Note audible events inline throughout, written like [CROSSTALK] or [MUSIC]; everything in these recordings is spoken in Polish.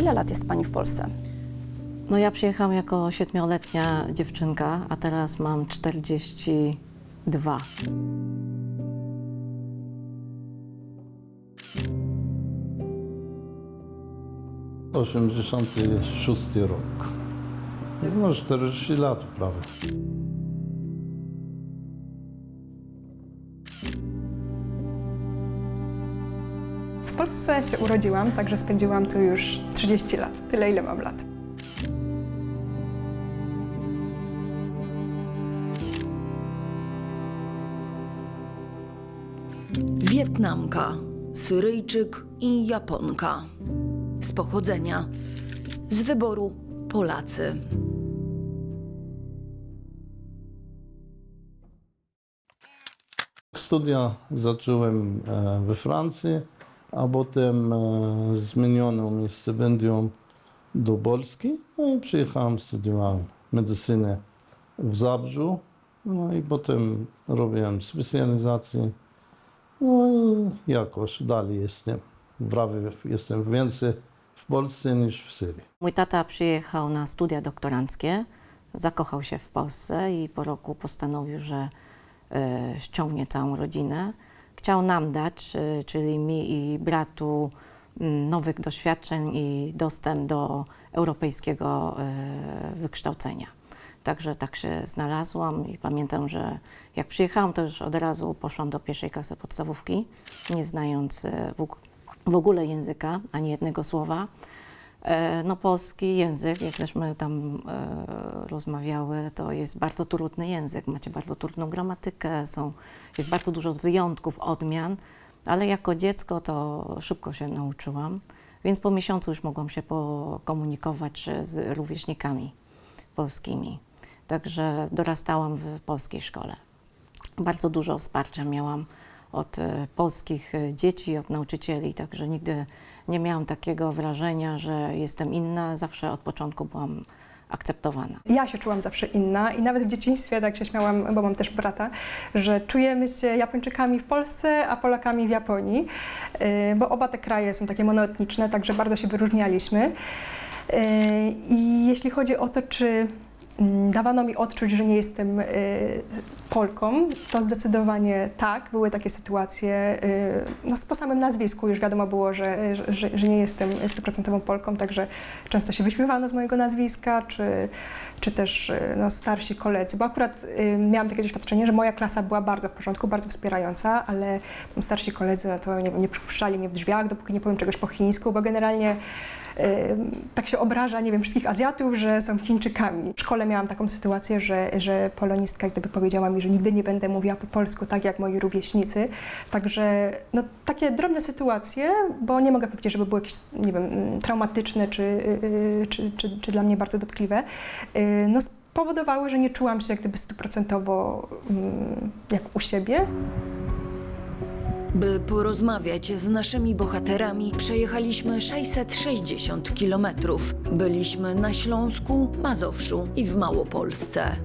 Ile lat jest Pani w Polsce? No ja przyjechałam jako siedmioletnia dziewczynka, a teraz mam 42. Osiemdziesiąty szósty rok. No 40 lat prawie. Polsce się urodziłam, także spędziłam tu już 30 lat. Tyle, ile mam lat. Wietnamka, Syryjczyk i Japonka. Z pochodzenia, z wyboru Polacy. Studia zacząłem e, we Francji, a potem e, zmieniono mi stypendium do Polski. No i przyjechałem, studiowałem medycynę w Zabrzu. No i potem robiłem specjalizację. No i jakoś dalej jestem. Prawie jestem więcej w Polsce niż w Syrii. Mój tata przyjechał na studia doktoranckie, zakochał się w Polsce i po roku postanowił, że e, ściągnie całą rodzinę. Chciał nam dać, e, czyli mi i bratu, m, nowych doświadczeń i dostęp do europejskiego e, wykształcenia. Także tak się znalazłam i pamiętam, że jak przyjechałam, to już od razu poszłam do pierwszej klasy podstawówki, nie znając og- w ogóle języka, ani jednego słowa. E, No polski język, jak żeśmy tam e, rozmawiały, to jest bardzo trudny język. Macie bardzo trudną gramatykę, są, jest bardzo dużo wyjątków, odmian, ale jako dziecko to szybko się nauczyłam, więc po miesiącu już mogłam się pokomunikować e, z rówieśnikami polskimi. Także dorastałam w polskiej szkole. Bardzo dużo wsparcia miałam od e, polskich e, dzieci, od nauczycieli, także nigdy nie miałam takiego wrażenia, że jestem inna. Zawsze od początku byłam akceptowana. Ja się czułam zawsze inna i nawet w dzieciństwie tak się śmiałam, bo mam też brata, że czujemy się Japończykami w Polsce, a Polakami w Japonii, yy, bo oba te kraje są takie monoetniczne, także bardzo się wyróżnialiśmy. Yy, I jeśli chodzi o to, czy dawano mi odczuć, że nie jestem yy, Polką, to zdecydowanie tak. Były takie sytuacje, yy, no po samym nazwisku już wiadomo było, że, że, że nie jestem stuprocentową Polką, także często się wyśmiewano z mojego nazwiska, czy, czy też y, no, starsi koledzy, bo akurat y, miałam takie doświadczenie, że moja klasa była bardzo w porządku, bardzo wspierająca, ale tam starsi koledzy no, to nie, nie przypuszczali mnie w drzwiach, dopóki nie powiem czegoś po chińsku, bo generalnie y, tak się obraża, nie wiem, wszystkich Azjatów, że są Chińczykami. W szkole miałam taką sytuację, że, że polonistka gdyby powiedziała mi, że nigdy nie będę mówiła po polsku tak jak moi rówieśnicy. Także no, takie drobne sytuacje, bo nie mogę powiedzieć, żeby były jakieś, nie wiem, mm, traumatyczne czy, yy, czy, czy, czy dla mnie bardzo dotkliwe, yy, no, spowodowały, że nie czułam się jak gdyby stuprocentowo mm, jak u siebie. By porozmawiać z naszymi bohaterami, przejechaliśmy 660 kilometrów. Byliśmy na Śląsku, Mazowszu i w Małopolsce.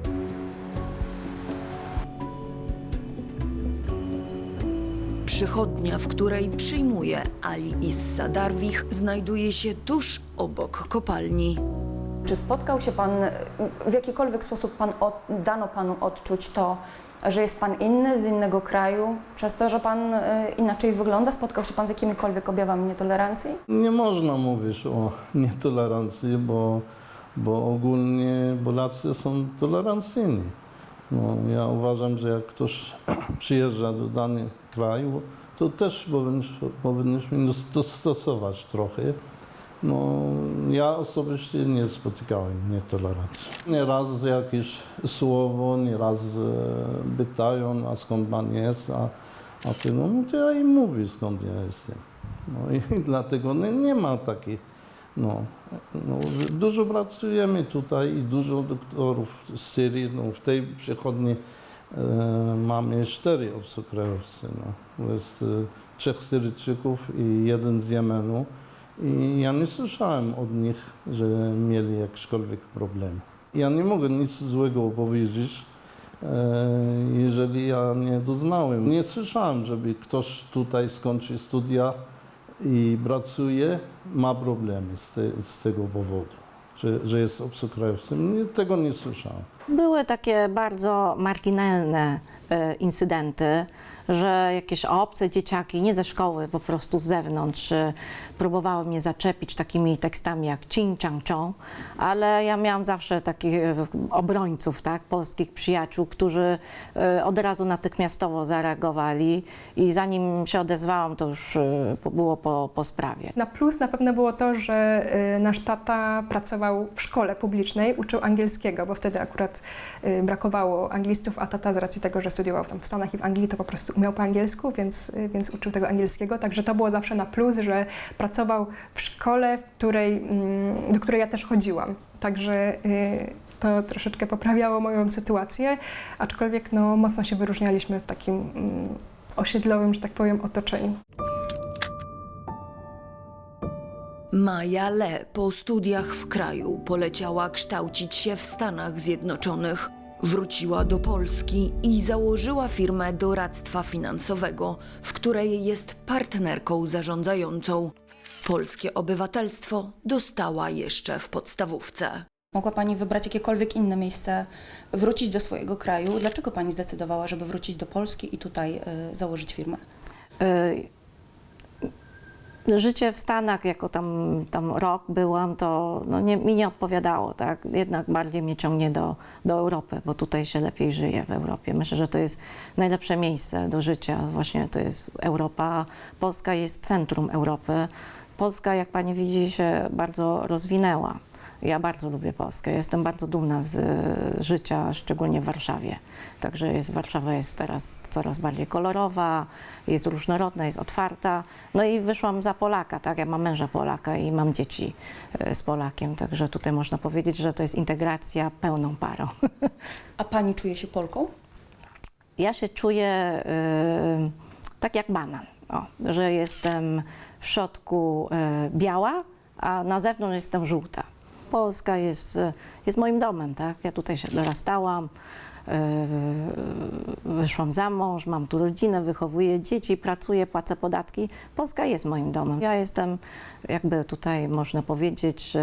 Przychodnia, w której przyjmuje Ali Issa Darwich, znajduje się tuż obok kopalni. Czy spotkał się Pan, w jakikolwiek sposób pan od, dano Panu odczuć to, że jest Pan inny, z innego kraju, przez to, że Pan y, inaczej wygląda? Spotkał się Pan z jakimikolwiek objawami nietolerancji? Nie można mówić o [LAUGHS] nietolerancji, bo, bo ogólnie Polacy są tolerancyjni. No, ja uważam, że jak ktoś [CLEARS THROAT] przyjeżdża do danego kraju, to też powinniśmy, powinniśmy dostosować trochę. No, ja osobiście nie spotykałem nietolerancji. Nieraz jakieś słowo, nieraz e, pytają, a skąd pan jest, a, a ty, no, no to ja im mówię, skąd ja jestem. No i [LAUGHS] dlatego nie, nie ma takiej, no, no, dużo pracujemy tutaj i dużo doktorów z Syrii, no, w tej przychodni e, mamy cztery obcokrajowcy, no. Jest e, trzech Syryjczyków i jeden z Jemenu. I ja nie słyszałem od nich, że mieli jakiekolwiek problemy. Ja nie mogę nic złego powiedzieć, e, jeżeli ja nie doznałem. Nie słyszałem, żeby ktoś tutaj skończył studia i pracuje, ma problemy z, te, z tego powodu, że, jest obcokrajowcem. Tego nie słyszałem. Były takie bardzo marginalne e, incydenty, że jakieś obce dzieciaki, nie ze szkoły, po prostu z zewnątrz, e, próbowały mnie zaczepić takimi tekstami jak cin, chang, chong, ale ja miałam zawsze takich e, obrońców, tak, polskich przyjaciół, którzy e, od razu natychmiastowo zareagowali i zanim się odezwałam, to już było po, po sprawie. Na plus na pewno było to, że y, nasz tata pracował w szkole publicznej, uczył angielskiego, bo wtedy akurat y, brakowało anglistów, a tata z racji tego, że studiował tam w Stanach i w Anglii, to po prostu umiał po angielsku, więc, więc uczył tego angielskiego. Także to było zawsze na plus, że pracował w szkole, w której, mm, do której ja też chodziłam. Także y, to troszeczkę poprawiało moją sytuację, aczkolwiek no, mocno się wyróżnialiśmy w takim mm, osiedlowym, że tak powiem, otoczeniu. Maja Le po studiach w kraju poleciała kształcić się w Stanach Zjednoczonych. Wróciła do Polski i założyła firmę doradztwa finansowego, w której jest partnerką zarządzającą. Polskie obywatelstwo dostała jeszcze w podstawówce. Mogła Pani wybrać jakiekolwiek inne miejsce, wrócić do swojego kraju. Dlaczego Pani zdecydowała, żeby wrócić do Polski i tutaj y, założyć firmę? Y, Życie w Stanach, jako tam, tam rok byłam, to no nie, mi nie odpowiadało, tak? Jednak bardziej mnie ciągnie do, do Europy, bo tutaj się lepiej żyje w Europie. Myślę, że to jest najlepsze miejsce do życia. Właśnie to jest Europa. Polska jest centrum Europy. Polska, jak pani widzi, się bardzo rozwinęła. Ja bardzo lubię Polskę. Jestem bardzo dumna z e, życia, szczególnie w Warszawie. Także jest, Warszawa jest teraz coraz bardziej kolorowa, jest różnorodna, jest otwarta. No i wyszłam za Polaka, tak? Ja mam męża Polaka i mam dzieci e, z Polakiem, także tutaj można powiedzieć, że to jest integracja pełną parą. A Pani czuje się Polką? Ja się czuję y, tak jak banan, o, że jestem w środku y, biała, a na zewnątrz jestem żółta. Polska jest, y, jest moim domem, tak? Ja tutaj się dorastałam, y, wyszłam za mąż, mam tu rodzinę, wychowuję dzieci, pracuję, płacę podatki. Polska jest moim domem. Ja jestem, jakby tutaj można powiedzieć,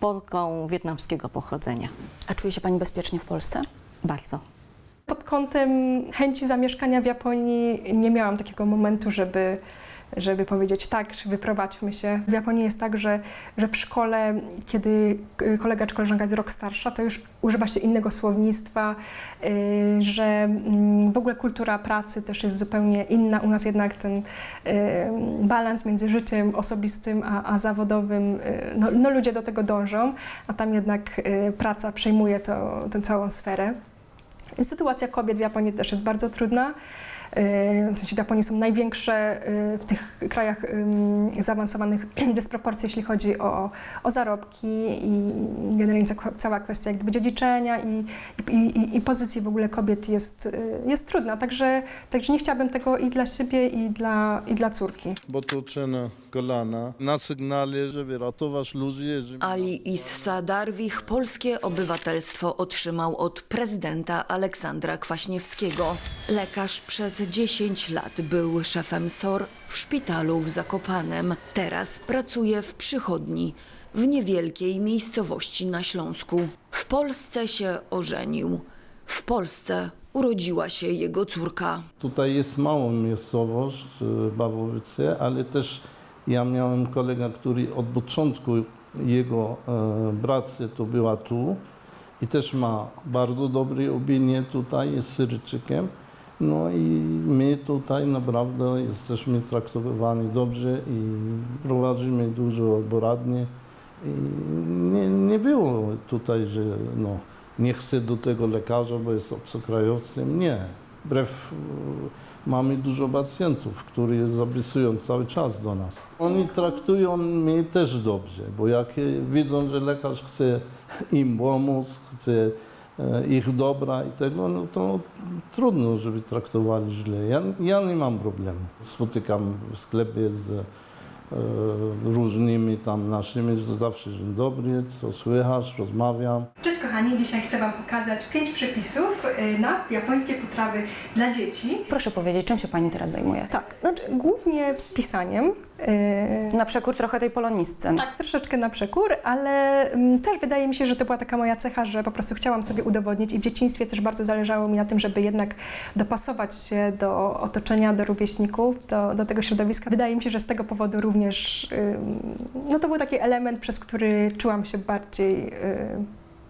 Polką wietnamskiego pochodzenia. A czuje się Pani bezpiecznie w Polsce? Bardzo. Pod kątem chęci zamieszkania w Japonii nie miałam takiego momentu, żeby, żeby powiedzieć tak, czy wyprowadźmy się. W Japonii jest tak, że, że w szkole, kiedy kolega czy koleżanka jest rok starsza, to już używa się innego słownictwa, y, że mm, w ogóle kultura pracy też jest zupełnie inna. U nas jednak ten y, balans między życiem osobistym a, a zawodowym, y, no, no ludzie do tego dążą, a tam jednak y, praca przejmuje to, tę całą sferę. Sytuacja kobiet w Japonii też jest bardzo trudna. Yy, W sensie w Japonii są największe yy, w tych krajach zaawansowanych [CLEARS THROAT] dysproporcje, jeśli chodzi o, o zarobki i generalnie ca- cała kwestia jak gdyby dziedziczenia i, i, i, pozycji w ogóle kobiet jest, yy, jest trudna. Także, także nie chciałabym tego i dla siebie, i dla, i dla córki. Bo to kolana na sygnale, żeby ratować ludzi. Żeby... Ali Issa Darwich polskie obywatelstwo otrzymał od prezydenta Aleksandra Kwaśniewskiego. Lekarz przez 10 lat był szefem SOR w szpitalu w Zakopanem. Teraz pracuje w przychodni w niewielkiej miejscowości na Śląsku. W Polsce się ożenił. W Polsce urodziła się jego córka. Tutaj jest mała miejscowość, Bawowice, ale też ja miałem kolega, który od początku jego e, pracy to była tu i też ma bardzo dobre opinie tutaj, jest Syryjczykiem. No i my tutaj naprawdę jesteśmy traktowani dobrze i prowadzimy dużo poradnie. I nie, nie było tutaj, że no, nie chcę do tego lekarza, bo jest obcokrajowcem. Nie. Wbrew mamy dużo pacjentów, którzy zapisują cały czas do nas. Oni traktują mnie też dobrze, bo jak widzą, że lekarz chce im pomóc, chce e, ich dobra i tego, no to trudno, żeby traktowali źle. Ja, ja nie mam problemu. Spotykam w sklepie z różnymi tam naszymi, że zawsze dzień dobry, co słychać, rozmawiam. Cześć kochani, dzisiaj chcę Wam pokazać pięć przepisów y, na japońskie potrawy dla dzieci. Proszę powiedzieć, czym się Pani teraz zajmuje? Tak, znaczy głównie pisaniem. Yy, Na przekór trochę tej polonistce. tak, troszeczkę na przekór, ale mm, też wydaje mi się, że to była taka moja cecha, że po prostu chciałam sobie udowodnić i w dzieciństwie też bardzo zależało mi na tym, żeby jednak dopasować się do otoczenia, do rówieśników, do, do tego środowiska. Wydaje mi się, że z tego powodu również, no to był taki element, przez który czułam się bardziej...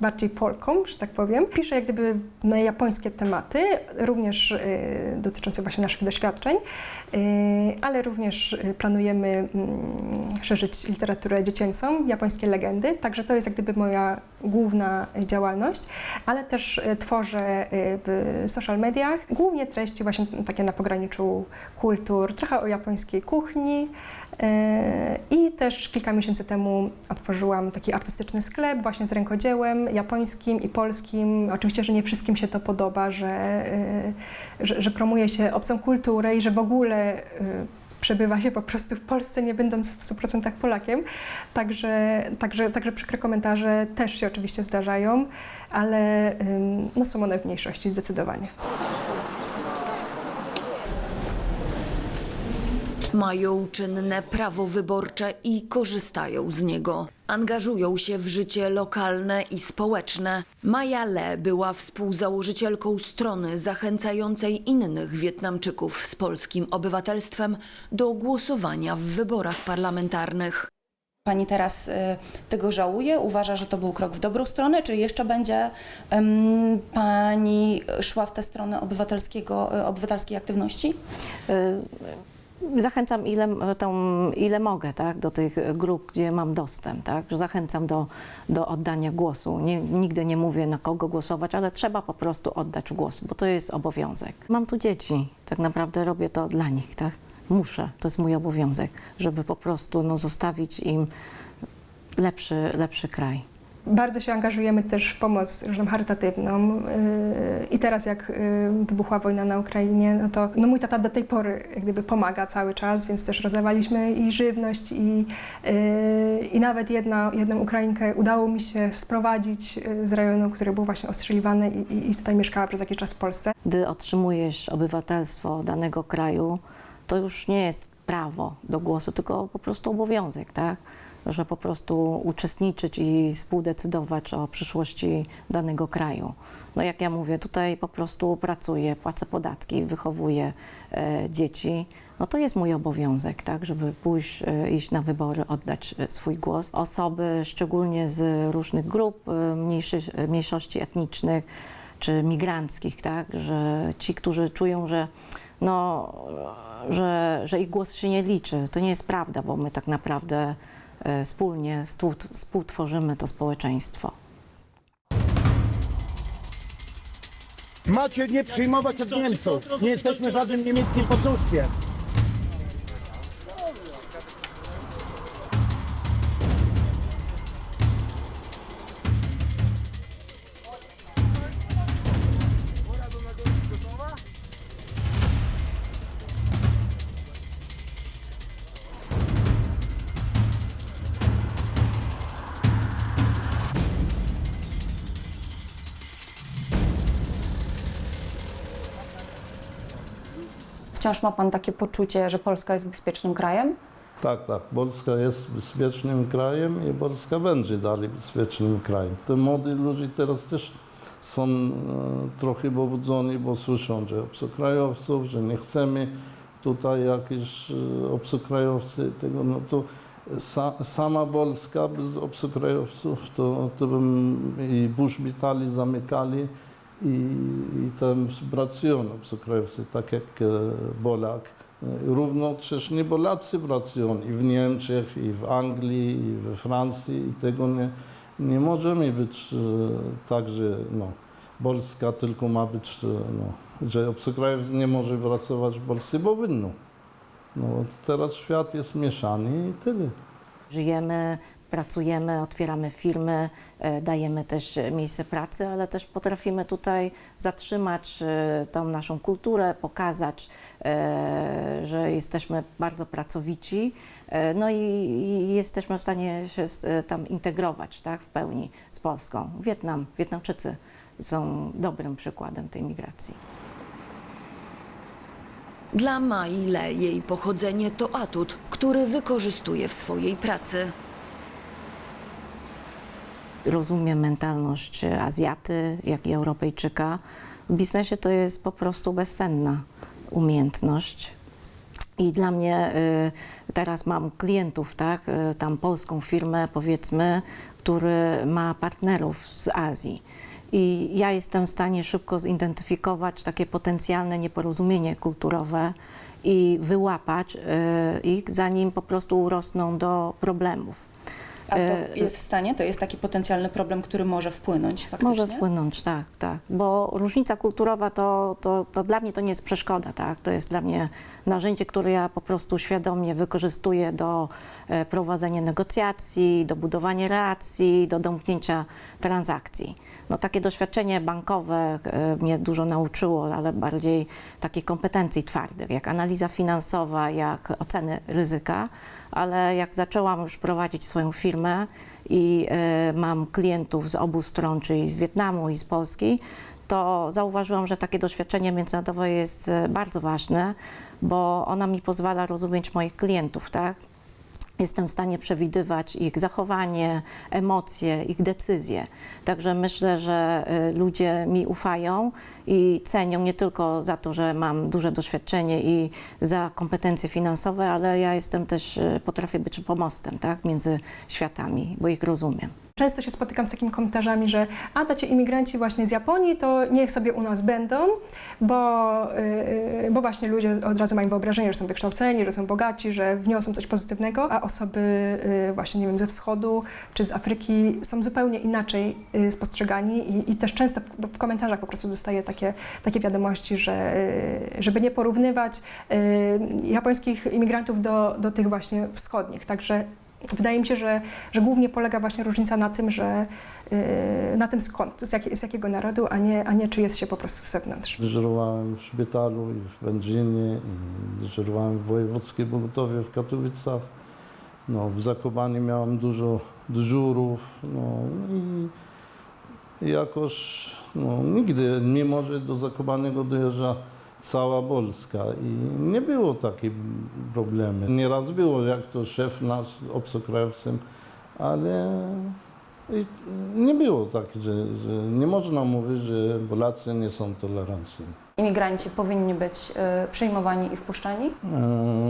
bardziej Polką, że tak powiem. Piszę jak gdyby na japońskie tematy, również y, dotyczące właśnie naszych doświadczeń, y, ale również y, planujemy mm, szerzyć literaturę dziecięcą, japońskie legendy, także to jest jak gdyby moja główna działalność, ale też tworzę w social mediach głównie treści właśnie takie na pograniczu kultur, trochę o japońskiej kuchni, I też kilka miesięcy temu otworzyłam taki artystyczny sklep właśnie z rękodziełem japońskim i polskim. Oczywiście, że nie wszystkim się to podoba, że, e, że, że promuje się obcą kulturę i że w ogóle e, przebywa się po prostu w Polsce, nie będąc w 100% Polakiem. Także, także, także przykre komentarze też się oczywiście zdarzają, ale no, są one w mniejszości zdecydowanie. Mają czynne prawo wyborcze i korzystają z niego. Angażują się w życie lokalne i społeczne. Maja Le była współzałożycielką strony zachęcającej innych Wietnamczyków z polskim obywatelstwem do głosowania w wyborach parlamentarnych. Pani teraz y, tego żałuje? Uważa, że to był krok w dobrą stronę? Czy jeszcze będzie em, Pani szła w tę stronę obywatelskiego, y, obywatelskiej aktywności? Zachęcam ile, tą, ile mogę tak, do tych grup, gdzie mam dostęp. Tak? Zachęcam do, do oddania głosu. Nie, nigdy nie mówię na kogo głosować, ale trzeba po prostu oddać głos, bo to jest obowiązek. Mam tu dzieci, tak naprawdę robię to dla nich. Tak? Muszę, to jest mój obowiązek, żeby po prostu no, zostawić im lepszy, lepszy kraj. Bardzo się angażujemy też w pomoc różną charytatywną yy, i teraz jak yy, wybuchła wojna na Ukrainie, no to no mój tata do tej pory jak gdyby pomaga cały czas, więc też rozdawaliśmy i żywność i, yy, i nawet jedna, jedną Ukrainkę udało mi się sprowadzić z rejonu, który był właśnie ostrzeliwany i, i tutaj mieszkała przez jakiś czas w Polsce. Gdy otrzymujesz obywatelstwo danego kraju, to już nie jest prawo do głosu, tylko po prostu obowiązek, tak? Że po prostu uczestniczyć i współdecydować o przyszłości danego kraju. No jak ja mówię, tutaj po prostu pracuję, płacę podatki, wychowuję e, dzieci. No to jest mój obowiązek, tak, żeby pójść, e, iść na wybory, oddać e, swój głos. Osoby szczególnie z różnych grup, e, mniejszy, mniejszości etnicznych, czy migranckich, tak, że ci, którzy czują, że, no, że, że ich głos się nie liczy, to nie jest prawda, bo my tak naprawdę e, wspólnie stu- współtworzymy to społeczeństwo. Macie nie przyjmować od Niemców. Nie jesteśmy żadnym niemieckim pocuszkiem. Wciąż ma Pan takie poczucie, że Polska jest bezpiecznym krajem? Tak, tak. Polska jest bezpiecznym krajem i Polska będzie dalej bezpiecznym krajem. Te młodzi ludzie teraz też są e, trochę pobudzeni, bo słyszą, że obcokrajowców, że nie chcemy tutaj jakichś e, obcokrajowcy tego, no to sa, sama Polska bez obcokrajowców to, to bym i buszbitali zamykali i, i tam pracują obcokrajowcy, tak jak e, Polak. Równo przecież nie Polacy pracują i w Niemczech, i w Anglii, i we Francji i tego nie, nie możemy być e, tak, że no, Polska tylko ma być, e, no, że obcokrajowiec nie może pracować w Polsce, bo winno. No, teraz świat jest mieszany i tyle. Żyjemy, pracujemy, otwieramy firmy, e, dajemy też e, miejsce pracy, ale też potrafimy tutaj zatrzymać e, tą naszą kulturę, pokazać, że jesteśmy bardzo pracowici, no i, jesteśmy w stanie się tam integrować tak, w pełni z Polską. Wietnam, Wietnamczycy są dobrym przykładem tej migracji. Dla Mai Le jej pochodzenie to atut, który wykorzystuje w swojej pracy. Rozumiem mentalność Azjaty, jak i Europejczyka. W biznesie to jest po prostu bezsenna umiejętność. I dla mnie y, teraz mam klientów, tak, y, tam polską firmę powiedzmy, który ma partnerów z Azji. I ja jestem w stanie szybko zidentyfikować takie potencjalne nieporozumienie kulturowe i wyłapać ich, zanim po prostu urosną do problemów. A to E, jest w stanie? To jest taki potencjalny problem, który może wpłynąć faktycznie? Może wpłynąć, tak, tak. Bo różnica kulturowa to, to, to dla mnie to nie jest przeszkoda, tak. To jest dla mnie narzędzie, które ja po prostu świadomie wykorzystuję do e, prowadzenia negocjacji, do budowania relacji, do domknięcia transakcji. No takie doświadczenie bankowe e, mnie dużo nauczyło, ale bardziej takich kompetencji twardych, jak analiza finansowa, jak oceny ryzyka, ale jak zaczęłam już prowadzić swoją firmę i e, mam klientów z obu stron, czyli z Wietnamu i z Polski, to zauważyłam, że takie doświadczenie międzynarodowe jest bardzo ważne, bo ona mi pozwala rozumieć moich klientów, tak? Jestem w stanie przewidywać ich zachowanie, emocje, ich decyzje. Także myślę, że y, ludzie mi ufają i cenią nie tylko za to, że mam duże doświadczenie i za kompetencje finansowe, ale ja jestem też, y, potrafię być pomostem tak, między światami, bo ich rozumiem. Często się spotykam z takimi komentarzami, że a tacie imigranci właśnie z Japonii, to niech sobie u nas będą, bo, yy, bo właśnie ludzie od razu mają wyobrażenie, że są wykształceni, że są bogaci, że wniosą coś pozytywnego, a osoby yy, właśnie, nie wiem, ze wschodu czy z Afryki są zupełnie inaczej yy, spostrzegani i, i też często w, w komentarzach po prostu dostaję takie, takie wiadomości, że yy, żeby nie porównywać yy, japońskich imigrantów do, do tych właśnie wschodnich, także Wydaje mi się, że, że głównie polega właśnie różnica na tym, że yy, na tym skąd, z, jak, z jakiego narodu, a nie, a nie czy jest się po prostu z zewnątrz. Dyżurowałem w szpitalu i w Będzinie, i dyżurowałem w wojewódzkim pogotowie w Katowicach. No, w Zakopanie miałem dużo dyżurów. No, i jakoś no, nigdy, mimo że do Zakopanego dojeżdża cała Polska i nie było takich problemów. Nieraz było, jak to szef nasz obcokrajowcem, ale nie było tak, że, że nie można mówić, że Polacy nie są tolerancyjni. Imigranci powinni być y, przyjmowani i wpuszczani? E,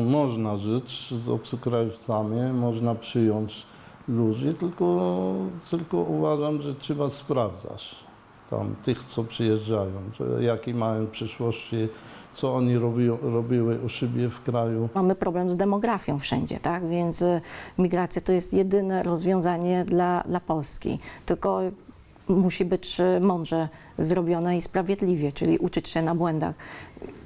można żyć z obcokrajowcami, można przyjąć ludzi, tylko, tylko uważam, że trzeba sprawdzać tam tych, co przyjeżdżają, że jakie mają przyszłości, co oni robią, robiły u siebie w kraju. Mamy problem z demografią wszędzie, tak? Więc y, migracja to jest jedyne rozwiązanie dla, dla Polski. Tylko musi być y, mądrze zrobione i sprawiedliwie, czyli uczyć się na błędach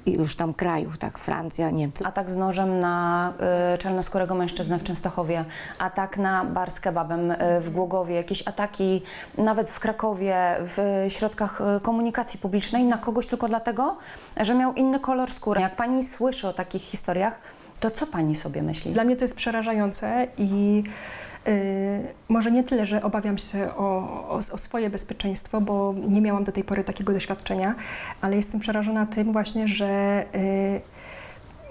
iluś tam krajów, tak? Francja, Niemcy. Atak z nożem na y, czarnoskórego mężczyznę w Częstochowie, atak na bar z kebabem y, w Głogowie, jakieś ataki nawet w Krakowie, w środkach y, komunikacji publicznej na kogoś tylko dlatego, że miał inny kolor skóry. Jak pani słyszy o takich historiach, to co pani sobie myśli? Dla mnie to jest przerażające i może nie tyle, że obawiam się o, o, o swoje bezpieczeństwo, bo nie miałam do tej pory takiego doświadczenia, ale jestem przerażona tym właśnie, że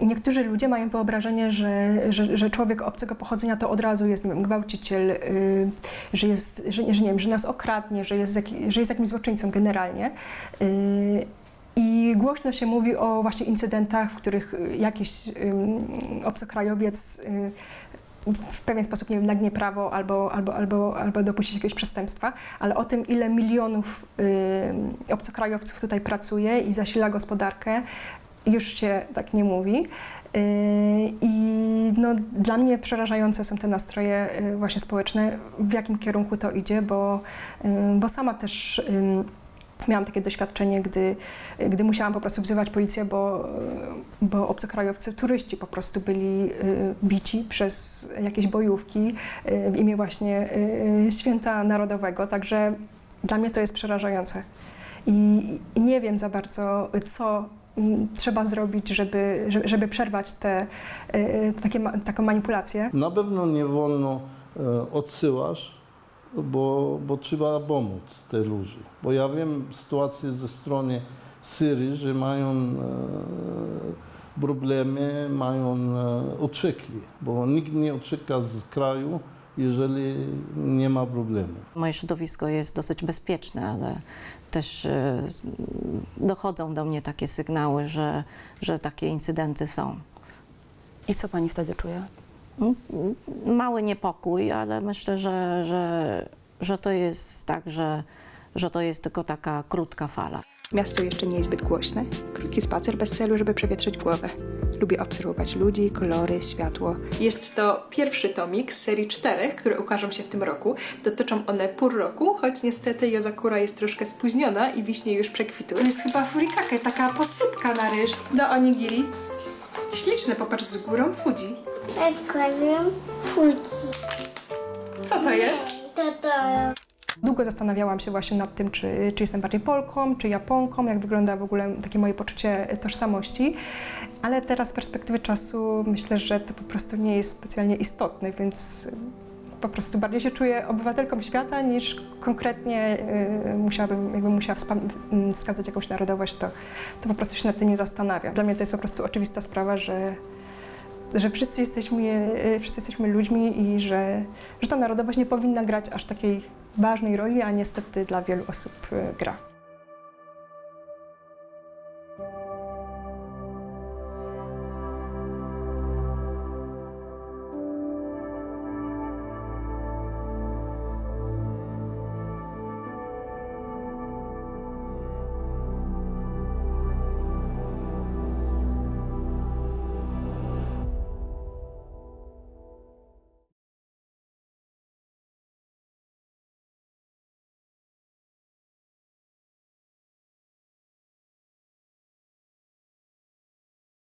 yy, niektórzy ludzie mają wyobrażenie, że, że, że człowiek obcego pochodzenia to od razu jest nie wiem, gwałciciel, yy, że, jest, że, że, nie wiem, że nas okradnie, że jest, że jest jakimś złoczyńcą generalnie. I głośno się mówi o właśnie incydentach, w których y, jakiś obcokrajowiec y, w pewien sposób nie wiem, nagnie prawo albo, albo, albo, albo dopuści się jakiegoś przestępstwa, ale o tym, ile milionów y, obcokrajowców tutaj pracuje i zasila gospodarkę, już się tak nie mówi. Y, I no, dla mnie przerażające są te nastroje y, właśnie społeczne, w jakim kierunku to idzie, bo, y, bo sama też miałam takie doświadczenie, gdy, gdy musiałam po prostu wzywać policję, bo, bo obcokrajowcy, turyści po prostu byli y, bici przez jakieś bojówki y, w imię właśnie y, święta narodowego, także dla mnie to jest przerażające. I, nie wiem za bardzo, co mm, trzeba zrobić, żeby, żeby, przerwać te, takie, taką manipulację. Na pewno nie wolno odsyłać, bo, bo trzeba pomóc tej ludzi. Bo ja wiem sytuację ze strony Syrii, że mają e, problemy mają e, uciekli, bo nikt nie ucieka z kraju, jeżeli nie ma problemów. Moje środowisko jest dosyć bezpieczne, ale też e, dochodzą do mnie takie sygnały, że, że takie incydenty są. I co pani wtedy czuje? Mały niepokój, ale myślę, że, że, że to jest tak, że, że to jest tylko taka krótka fala. Miasto jeszcze nie jest zbyt głośne. Krótki spacer bez celu, żeby przewietrzyć głowę. Lubię obserwować ludzi, kolory, światło. Jest to pierwszy tomik z serii czterech, które ukażą się w tym roku. Dotyczą one pół roku, choć niestety Yozakura jest troszkę spóźniona i wiśnie już przekwitły. To jest chyba furikake, taka posypka na ryż do onigiri. Śliczne, popatrz z górą Fuji. Akwarium Fuji. Co to jest? To to Długo zastanawiałam się właśnie nad tym, czy, czy jestem bardziej Polką, czy Japonką, jak wygląda w ogóle takie moje poczucie tożsamości. Ale teraz z perspektywy czasu myślę, że to po prostu nie jest specjalnie istotne, więc po prostu bardziej się czuję obywatelką świata niż konkretnie y, musiałabym, jakbym musiała wspam- mm, wskazać jakąś narodowość, to, to po prostu się nad tym nie zastanawiam. Dla mnie to jest po prostu oczywista sprawa, że, że wszyscy jesteśmy, y, wszyscy jesteśmy ludźmi i że, że ta narodowość nie powinna grać aż takiej ważnej roli, a niestety dla wielu osób y, gra.